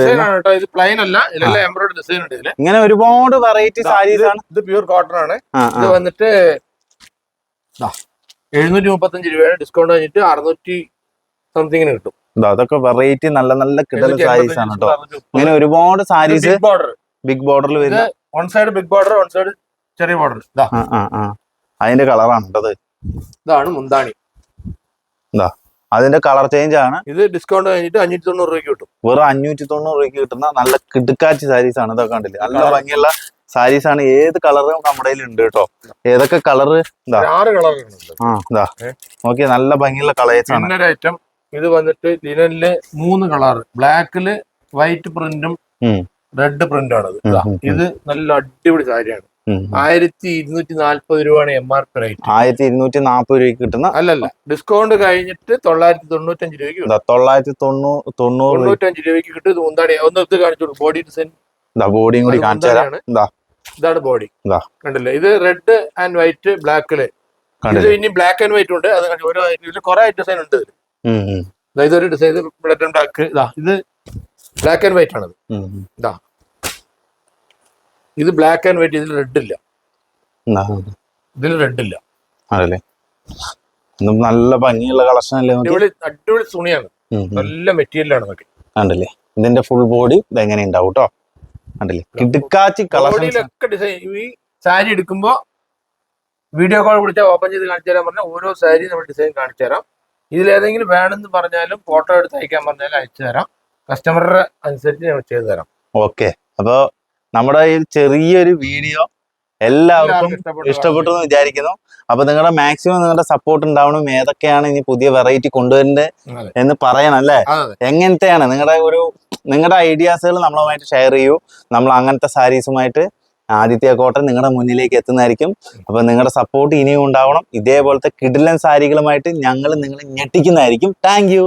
ഇത് പ്ലെയിൻ അല്ല. ഇതിലെല്ലാം എംബ്രോയിഡറി ഡിസൈൻ ഉണ്ട് ഇതിൽ. ഇങ്ങനെ ഒരുപാട് വെറൈറ്റി ഇതാ, സാരീസ് ആണ്. ഇത് പ്യൂർ കോട്ടൺ ആണ്. ഇത് വന്നിട്ട് എഴുന്നൂറ്റി മുപ്പത്തഞ്ച് രൂപയാണ് ഡിസ്കൗണ്ട് കഴിഞ്ഞിട്ട് അറുന്നൂറ്റി സംതിങ്ങിന് കിട്ടും. ഇതാ, അതൊക്കെ വെറൈറ്റി നല്ല നല്ല കിടൽ സാരീസ് ആണ് കേട്ടോ. ഇങ്ങനെ ഒരുപാട് സാരീസ് ബോർഡർ ബിഗ് ബോർഡറിൽ വരുന്ന one side big border one side ചെറിയ ബോർഡർ. അതിന്റെ കളറാണ് ഇതാണ് മുന്താണി. എന്താ അതിന്റെ കളർ ചേഞ്ച് ആണ്. ഇത് ഡിസ്കൗണ്ട് കഴിഞ്ഞിട്ട് അഞ്ഞൂറ്റി തൊണ്ണൂറ് രൂപയ്ക്ക് കിട്ടും. വെറും അഞ്ഞൂറ്റി തൊണ്ണൂറ് രൂപയ്ക്ക് കിട്ടുന്ന നല്ല കിടുക്കാച്ചി സാരീസ് ആണ് ഇതൊക്കെ കണ്ടില്ല? നല്ല ഭംഗിയുള്ള സാരീസ് ആണ് ഏത് കളറും നമ്മുടെ ഉണ്ട് കേട്ടോ. ഏതൊക്കെ കളർ ആറ് കളറുകളുണ്ട് ആ? നോക്കിയേ നല്ല ഭംഗിയുള്ള കളേഴ്സ് ആണ്. ഐറ്റം ഇത് വന്നിട്ട് ലിനനിൽ മൂന്ന് കളർ ബ്ലാക്കിൽ വൈറ്റ് പ്രിന്റും റെഡ് പ്രിന്റും ആണ്. ഇത്. നല്ല അടിപൊളി സാരിയാണ്. ആയിരത്തി ഇരുന്നൂറ്റി നാല്പത് രൂപയാണ് എം ആർ പി റേറ്റ് ആയിരത്തി ഇരുന്നൂറ്റി നാൽപ്പത് രൂപയ്ക്ക് കിട്ടുന്ന അല്ലല്ല ഡിസ്കൗണ്ട് കഴിഞ്ഞിട്ട് തൊള്ളായിരത്തി തൊണ്ണൂറ്റഞ്ച് രൂപയ്ക്ക് കിട്ടും. ഇതാ തൊള്ളായിരത്തി തൊണ്ണൂറ് തൊണ്ണൂറ് തൊണ്ണൂറ്റഞ്ച് രൂപയ്ക്ക് കിട്ടും. ഇത് ഒന്ന് ഇത് കാണിച്ചു ബോഡി ഡിസൈൻ ഇതാ ബോഡിയും കൂടി അത് കാണിച്ചു തരാം. ഇതാണ് ബോഡി ഇതാ. കണ്ടില്ലേ? ഇത് റെഡ് ആൻഡ് വൈറ്റ് ബ്ലാക്കിൽ ഇത് ഇനി ബ്ലാക്ക് ആൻഡ് വൈറ്റ് ഉണ്ട്. അത് കണ്ടോ, ഓരോ ഇതിൽ കുറെ ഡിസൈൻ ഉണ്ട്. ഇതൊരു ഡിസൈൻ ബ്ലഡ് ആൻഡ് ബ്ലാക്ക് ഇതാ ഇത് ബ്ലാക്ക് ആൻഡ് വൈറ്റ് ആണ് ഉം. ഇത് ബ്ലാക്ക് ആൻഡ് വൈറ്റ് ഇതിൽ റെഡ് ഇല്ല. ഇതാ, ഇതിൽ റെഡ് ഇല്ല. അതല്ലേ? നല്ല ഭംഗിയുള്ള കളക്ഷൻ അല്ലേ അടിപൊളി അടിപൊളി തുണിയാണ്. നല്ല മെറ്റീരിയലാണ് നോക്കി കണ്ടില്ലേ? ഇതിന്റെ ഫുൾ ബോഡി ഇതെങ്ങനെ ഉണ്ടാവും കേട്ടോ കിടുക്കാച്ചി ഡിസൈൻ ഈ സാരി എടുക്കുമ്പോ വീഡിയോ കോൾ വിളിച്ചാൽ ഓപ്പൺ ചെയ്ത് കാണിച്ചു തരാൻ പറഞ്ഞാൽ ഓരോ സാരി നമ്മൾ ഡിസൈൻ കാണിച്ചു തരാം. ഇതിലേതെങ്കിലും വേണമെന്ന് പറഞ്ഞാലും ഫോട്ടോ എടുത്ത് അയക്കാൻ പറഞ്ഞാലും അയച്ചു തരാം. കസ്റ്റമറുടെ അനുസരിച്ച് ഞങ്ങൾ ചെയ്തു തരാം. ഓക്കെ അപ്പൊ നമ്മുടെ ഈ ചെറിയൊരു വീഡിയോ എല്ലാവർക്കും ഇഷ്ടപ്പെട്ടു എന്ന് വിചാരിക്കുന്നു. അപ്പൊ നിങ്ങളുടെ മാക്സിമം നിങ്ങളുടെ സപ്പോർട്ട് ഉണ്ടാവണം. ഏതൊക്കെയാണ് ഇനി പുതിയ വെറൈറ്റി കൊണ്ടുവരേണ്ടത് എന്ന് പറയണം അല്ലേ? എങ്ങനത്തെയാണ്? നിങ്ങളുടെ ഒരു നിങ്ങളുടെ ഐഡിയാസുകൾ നമ്മളുമായിട്ട് ഷെയർ ചെയ്യൂ. നമ്മൾ അങ്ങനത്തെ സാരീസുമായിട്ട് ആദിത്യ കോട്ടൻ നിങ്ങളുടെ മുന്നിലേക്ക് എത്തുന്നതായിരിക്കും. അപ്പൊ നിങ്ങളുടെ സപ്പോർട്ട് ഇനിയും ഉണ്ടാവണം. ഇതേപോലത്തെ കിഡിലൻ സാരികളുമായിട്ട് ഞങ്ങൾ നിങ്ങളെ ഞെട്ടിക്കുന്നതായിരിക്കും. താങ്ക്